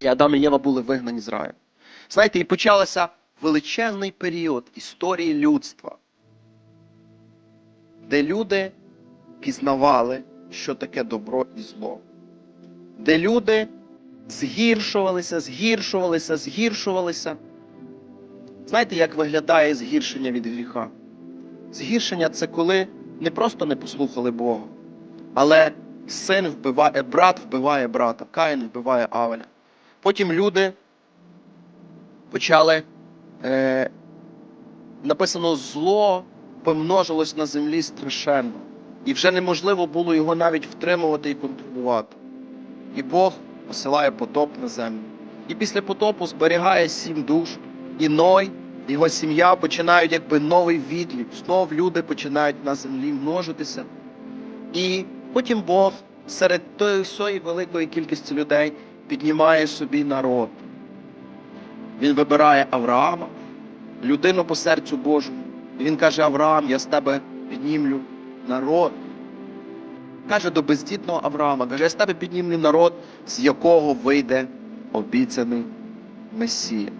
І Адам і Єва були вигнані з раю. Знаєте, і почався величезний період історії людства, де люди пізнавали, що таке добро і зло, де люди згіршувалися, згіршувалися, згіршувалися. Знаєте, як виглядає згіршення від гріха? Згіршення це коли не просто не послухали Бога, але син вбиває, брат вбиває брата, Каїн вбиває Авеля. Потім люди почали, е, написано, зло помножилось на землі страшенно. І вже неможливо було його навіть втримувати і контролювати. І Бог посилає потоп на землю. І після потопу зберігає сім душ, і Ной, його сім'я починають якби новий відлік. Знов люди починають на землі множитися. І потім Бог серед тої великої кількості людей піднімає собі народ. Він вибирає Авраама, людину по серцю Божому. І він каже: Авраам, я з тебе піднімлю народ. Каже до бездітного Авраама, каже, я з тебе піднімлю народ, з якого вийде обіцяний Месія.